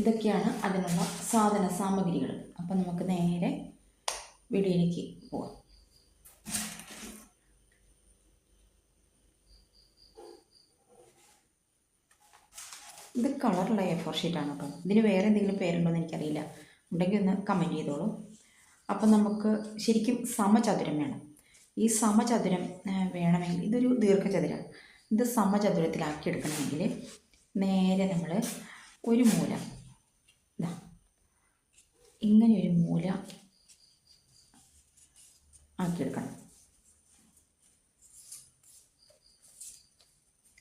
ഇതൊക്കെയാണ് അതിനുള്ള സാധന സാമഗ്രികൾ. അപ്പം നമുക്ക് നേരെ വീഡിയോയിലേക്ക് പോവാം. ഇത് കളറുള്ള എ ഫോർ ഷീറ്റാണ് കേട്ടോ. ഇതിന് വേറെ എന്തെങ്കിലും പേരുണ്ടോ എന്ന് എനിക്കറിയില്ല. ഉണ്ടെങ്കിൽ ഒന്ന് കമന്റ് ചെയ്തോളൂ. അപ്പം നമുക്ക് ശരിക്കും സമചതുരം വേണം. ഈ സമചതുരം വേണമെങ്കിൽ ഇതൊരു ദീർഘചതുരം. ഇത് സമചതുരത്തിലാക്കി എടുക്കണമെങ്കിൽ നേരെ നമ്മൾ ഒരു മൂല ഇങ്ങനെ ഒരു മൂല ആക്കിയെടുക്കണം.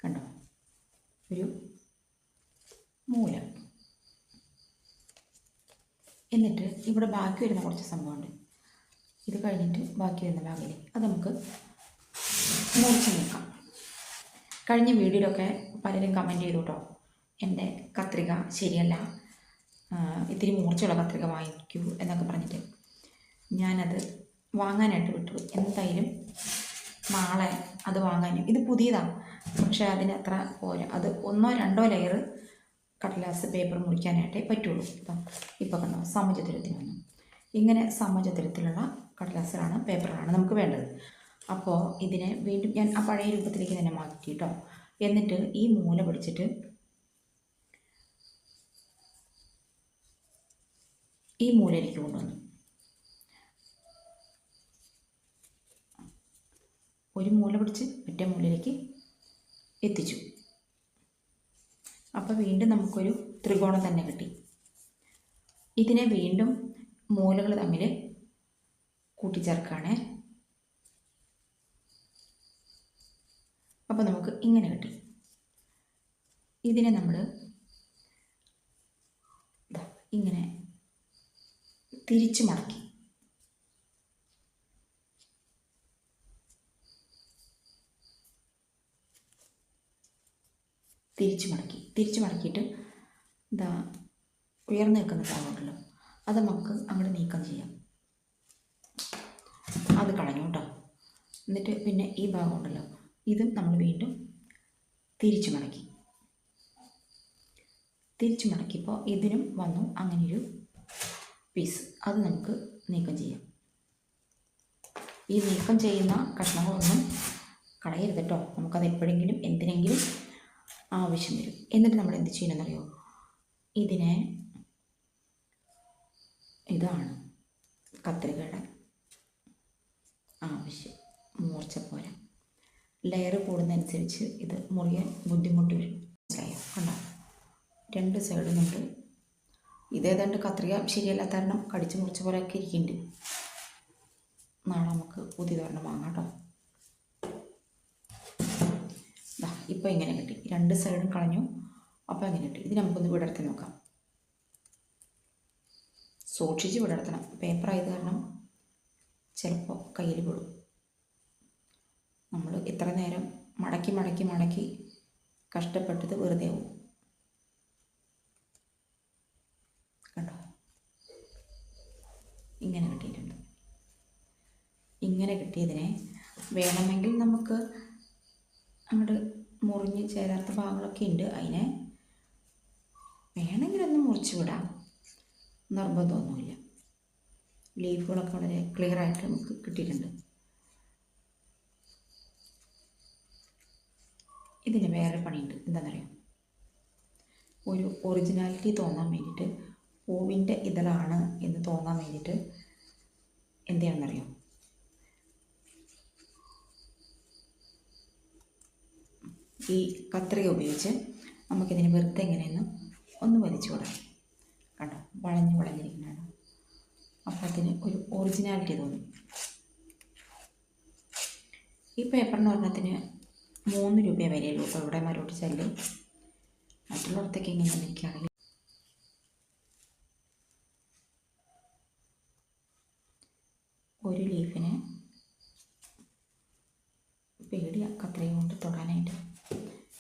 കണ്ടോ? ഒരു മൂല. എന്നിട്ട് ഇവിടെ ബാക്കി വരുന്ന കുറച്ച് സംഭവമുണ്ട്. ഇത് കഴിഞ്ഞിട്ട് ബാക്കി വരുന്ന ഭാഗമില്ലേ അത് നമുക്ക് മുറിച്ച് നീക്കാം. കഴിഞ്ഞ വീഡിയോയിലൊക്കെ പലരും കമന്റ് ചെയ്തു കേട്ടോ. എന്റെ കത്രിക ശരിയല്ല. ഇത്തിരി മൂർച്ചയുള്ള കത്രിക വാങ്ങിക്കൂ എന്നൊക്കെ പറഞ്ഞിട്ട് ഞാനത് വാങ്ങാനായിട്ട് വിട്ടു. എന്തായാലും നാളെ അത് വാങ്ങാനും ഇത് പുതിയതാണ് പക്ഷേ അതിന് അത്ര പോരാ. അത് ഒന്നോ രണ്ടോ ലെയർ കടലാസ് പേപ്പർ മുറിക്കാനായിട്ടേ പറ്റുള്ളൂ. ഇപ്പം ഇപ്പോൾ കണ്ടോ സമചതുരത്തിന് വന്നു ഇങ്ങനെ സമചതുരത്തിലുള്ള കടലാസുകളാണ് പേപ്പറാണ് നമുക്ക് വേണ്ടത്. അപ്പോൾ ഇതിനെ വീണ്ടും ഞാൻ ആ പഴയ രൂപത്തിലേക്ക് തന്നെ മാറ്റി കേട്ടോ. എന്നിട്ട് ഈ മൂല പിടിച്ചിട്ട് ഈ മൂലയിലേക്ക് കൊണ്ടുവന്നു ഒരു മൂല പിടിച്ച് മറ്റേ മൂലയിലേക്ക് എത്തിച്ചു. അപ്പോൾ വീണ്ടും നമുക്കൊരു ത്രികോണം തന്നെ കിട്ടി. ഇതിനെ വീണ്ടും മൂലകൾ തമ്മിൽ കൂട്ടിച്ചേർക്കുകയാണ്. അപ്പോൾ നമുക്ക് ഇങ്ങനെ കിട്ടി. ഇതിനെ നമ്മൾ ഇങ്ങനെ തിരിച്ചു മടക്കി. തിരിച്ചു മടക്കി. തിരിച്ചു മടക്കിയിട്ട് ഇതാ ഉയർന്നു നിൽക്കുന്ന ഭാഗമുണ്ടല്ലോ അത് നമുക്ക് അങ്ങോട്ട് നീക്കം ചെയ്യാം. അത് കളഞ്ഞു കേട്ടോ. എന്നിട്ട് പിന്നെ ഈ ഭാഗം ഉണ്ടല്ലോ ഇതും നമ്മൾ വീണ്ടും തിരിച്ചു മടക്കി. തിരിച്ചു മടക്കിയപ്പോൾ ഇതിനും വന്നു അങ്ങനെയൊരു പീസ് അത് നമുക്ക് നീക്കം ചെയ്യാം. ഈ നീക്കം ചെയ്യുന്ന കഷ്ണങ്ങളൊന്നും കളയരുത് കേട്ടോ. നമുക്കത് എപ്പോഴെങ്കിലും എന്തിനെങ്കിലും ആവശ്യം വരും. എന്നിട്ട് നമ്മൾ എന്ത് ചെയ്യണമെന്നറിയോ ഇതിനെ ഇതാണ് കത്രികയുടെ ആവശ്യം. മൂർച്ച പോരാ. ലെയർ കൂടുന്നതനുസരിച്ച് ഇത് മുറിയാൻ ബുദ്ധിമുട്ട് വരും. കണ്ടോ? രണ്ട് സൈഡും നമ്മൾ ഇതേതാണ്ട് കത്രിക ശരിയല്ലാത്ത കാരണം കടിച്ച് മുറിച്ച പോലെയൊക്കെ ഇരിക്കുന്നുണ്ട് നാളെ നമുക്ക് പുതിയതൊരെണ്ണം വാങ്ങാം കേട്ടോ. ഇപ്പോൾ ഇങ്ങനെ കിട്ടി. രണ്ട് സൈഡും കളഞ്ഞു. അപ്പോൾ ഇങ്ങനെ കിട്ടി. ഇത് നമുക്കൊന്ന് വിടർത്തി നോക്കാം. സൂക്ഷിച്ച് വിടർത്തണം പേപ്പർ ആയത് കാരണം ചിലപ്പോൾ കയ്യിൽ വിടും നമ്മൾ ഇത്ര നേരം മടക്കി മടക്കി മടക്കി കഷ്ടപ്പെട്ടത് വെറുതെ ആവും. കണ്ടോ? ഇങ്ങനെ കിട്ടിയിട്ടുണ്ട്. ഇങ്ങനെ കിട്ടിയതിനെ വേണമെങ്കിൽ നമുക്ക് അങ്ങോട്ട് മുറിഞ്ഞ് ചേരാത്ത ഭാഗങ്ങളൊക്കെ ഉണ്ട്. അതിനെ വേണമെങ്കിൽ ഒന്ന് മുറിച്ച് വിടാം. നിർബന്ധമൊന്നുമില്ല. ലീഫുകളൊക്കെ വളരെ ക്ലിയർ ആയിട്ട് നമുക്ക് കിട്ടിയിട്ടുണ്ട്. ഇതിന് വേറെ പണിയുണ്ട്. എന്താണെന്നറിയാം ഒരു ഒറിജിനാലിറ്റി തോന്നാൻ വേണ്ടിയിട്ട് പൂവിന്റെ ഇതളാണ് എന്ന് തോന്നാൻ വേണ്ടിയിട്ട് എന്ത് ചെയ്യണമെന്നറിയാം ഈ കത്രിക ഉപയോഗിച്ച് നമുക്കിതിന് വെറുതെ എങ്ങനെയെന്ന് ഒന്ന് വലിച്ചു വിടാം. കണ്ടോ? വളഞ്ഞ് വളഞ്ഞിരിക്കുന്നതാണ്. അപ്പോൾ അതിന് ഒരു ഒറിജിനാലിറ്റി തോന്നും. ഈ പേപ്പറിന് ഒരെണ്ണത്തിന് മൂന്ന് രൂപയെ വരെയുള്ളൂ ഇപ്പോൾ ഇവിടെ മരോട്ട് ചെല്ലും? മറ്റുള്ളിടത്തൊക്കെ ഇങ്ങനെ എനിക്കറിയില്ല ഒരു ലീഫിന് പേടിയ കത്രയും കൊണ്ട് തൊടാനായിട്ട്.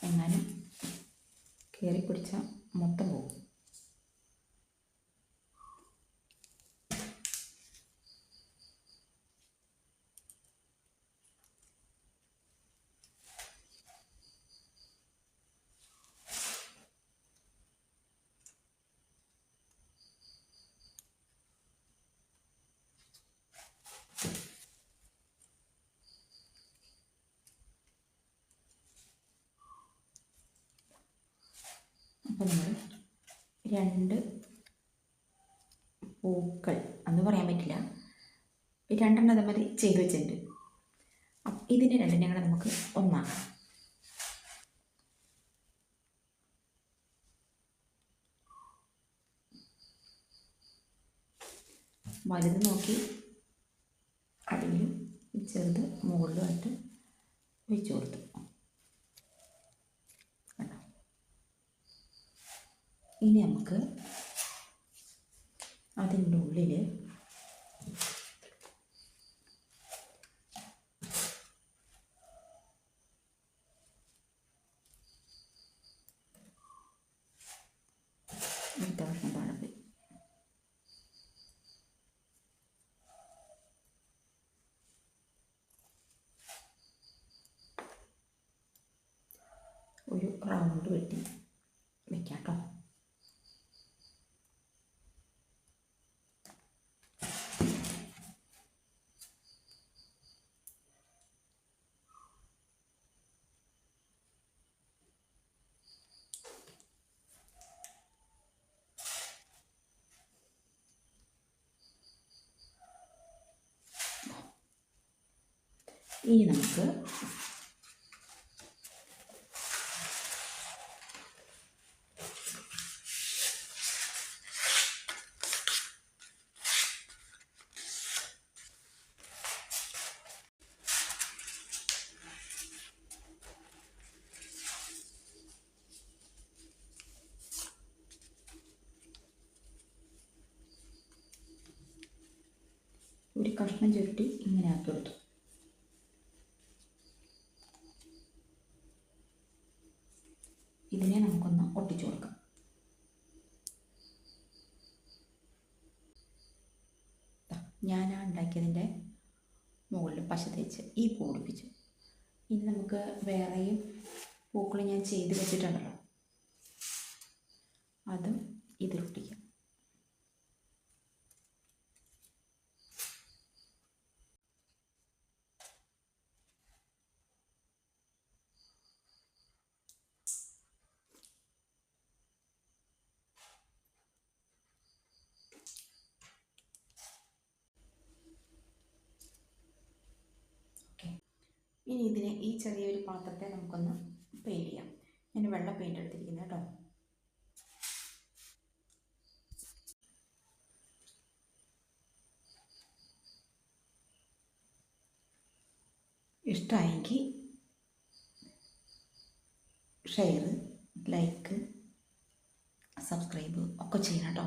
എന്നാലും കയറി പിടിച്ച മൊത്തം അപ്പോൾ നമ്മൾ രണ്ട് പൂക്കൾ എന്ന് പറയാൻ പറ്റില്ല. രണ്ടെണ്ണം അതേമാതിരി ചെയ്ത് വെച്ചിട്ടുണ്ട്. അപ്പം ഇതിന്റെ രണ്ടിനെ കൂടെ നമുക്ക് ഒന്നാക്കാം. വലുത് നോക്കി. അടിയിലും ചെറുത് മുകളിലുമായിട്ട് വെച്ച് കൊടുത്തു കണ്ടോ ഇനി നമുക്ക് അതിന്റെ ഉള്ളിൽ അടുത്ത വർഷം താഴെ ഒരു റൗണ്ട് വെട്ടി വെക്കാം കേട്ടോ ഇനി നമുക്ക് ഒരു കഷ്ണം ചുരുട്ടി ഇങ്ങനെ ആക്കി കൊടുത്തു ഇതിനെ നമുക്കൊന്ന് ഒട്ടിച്ചു കൊടുക്കാം. ഞാനാ ഉണ്ടാക്കിയതിന്റെ മുകളിൽ പശ തേച്ച് ഈ പൂ പിടിപ്പിച്ചു ഇനി നമുക്ക് വേറെയും പൂക്കൾ ഞാൻ ചെയ്ത് വെച്ചിട്ടുണ്ടല്ലോ. അതും ഇനി ഇതിനെ ഈ ചെറിയൊരു പാത്രത്തെ നമുക്കൊന്ന് പെയിന്റ് ചെയ്യാം. ഞാൻ വെള്ള പെയിന്റ് എടുത്തിരിക്കുന്നത് കേട്ടോ. ഇഷ്ടമായെങ്കിൽ ഷെയർ ലൈക്ക് സബ്സ്ക്രൈബ് ഒക്കെ ചെയ്യണം കേട്ടോ.